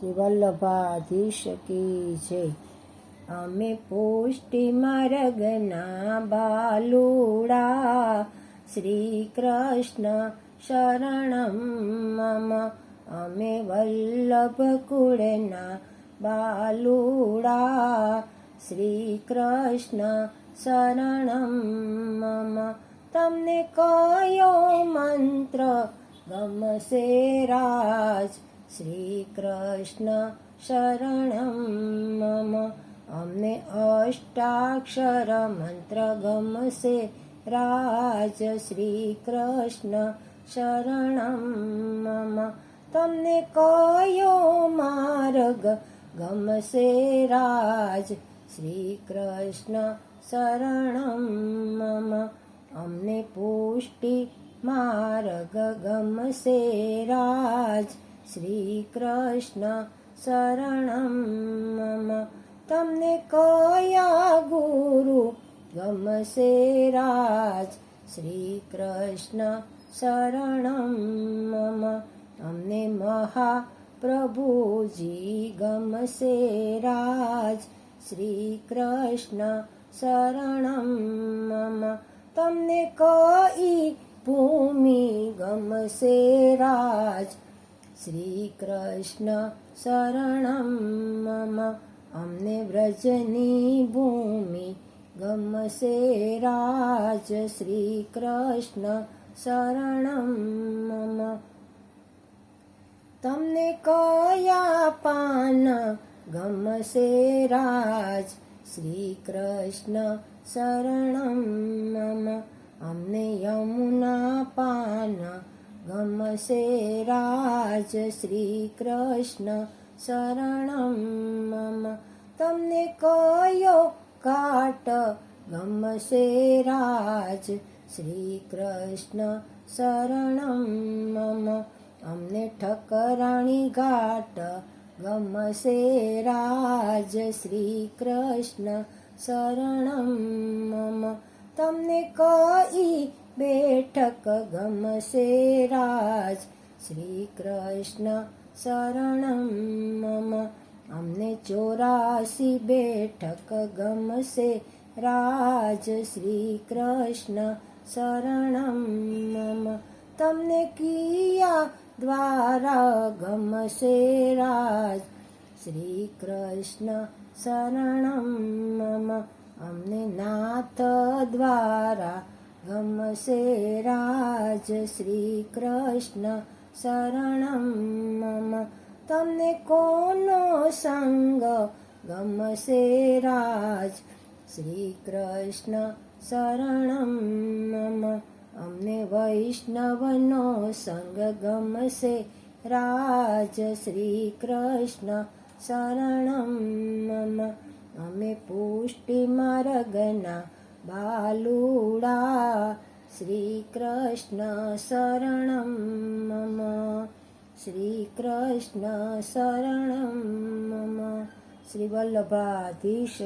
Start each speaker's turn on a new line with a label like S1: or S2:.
S1: શ્રી વલ્લભાધીશ કી જય. અમે પુષ્ટિ માર્ગના બાલુડા શ્રી કૃષ્ણ શરણમ મમ. અમે વલ્લભ કુળના બાલુડા શ્રી કૃષ્ણ શરણમ મમ. તમને કયો મંત્ર ગમશે રાજ? શ્રી કૃષ્ણ શરણમ મમ અમને અષ્ટાક્ષર મંત્ર ગમશે રાજ શ્રી કૃષ્ણ શરણમ મમ તમને કયો માર્ગ ગમશે રાજ શ્રી કૃષ્ણ શરણમ મમ અમને પુષ્ટિ માર્ગ ગમશે રાજ શ્રી કૃષ્ણ શરણમ મમ. તમને કયા ગુરુ ગમશે રાજ? શ્રી કૃષ્ણ શરણમ મમ. અમને મહાપ્રભુજી ગમશે રાજ? શ્રી કૃષ્ણ શરણમ મમ. તમને કઈ ભૂમિ ગમશે રાજ? શ્રી કૃષ્ણ શરણમ મમ. અમને વ્રજની ભૂમિ ગમશે રાજ. શ્રી કૃષ્ણ શરણમ મમ. તમને કયા પાન ગમશે રાજ? શ્રી કૃષ્ણ શરણમ મમ. અમને યમુના પાન ગમશે રાજ શ્રી કૃષ્ણ શરણમ મમ. તમને કયો કાટ ગમશે રાજ શ્રી કૃષ્ણ શરણમ મમ. અમને ઠકરાણી ઘાટ ગમશે રાજ શ્રી કૃષ્ણ શરણમ મમ. તમને કઈ બેઠક ગમશે રાજ. શ્રી કૃષ્ણ શરણમ મમ. અમને ચોરાસી બેઠક ગમશે રાજ. શ્રી કૃષ્ણ શરણમ મમ. તમને કિયા દ્વારા ગમશે રાજ? શ્રી કૃષ્ણ શરણમ મમ. અમને નાથ દ્વારા ગમશે રાજ શ્રી કૃષ્ણ શરણમ મમ તમને કોનો સંગ ગમશે રાજ શ્રી કૃષ્ણ શરણમ મમ અમને વૈષ્ણવનો સંગ ગમશે રાજ શ્રી કૃષ્ણ શરણમ મમ અમે પુષ્ટિ માર્ગના બાલુડા શ્રી કૃષ્ણ શરણમ મમ શ્રી કૃષ્ણ શરણમ મમ શ્રી વલ્લભાધીશ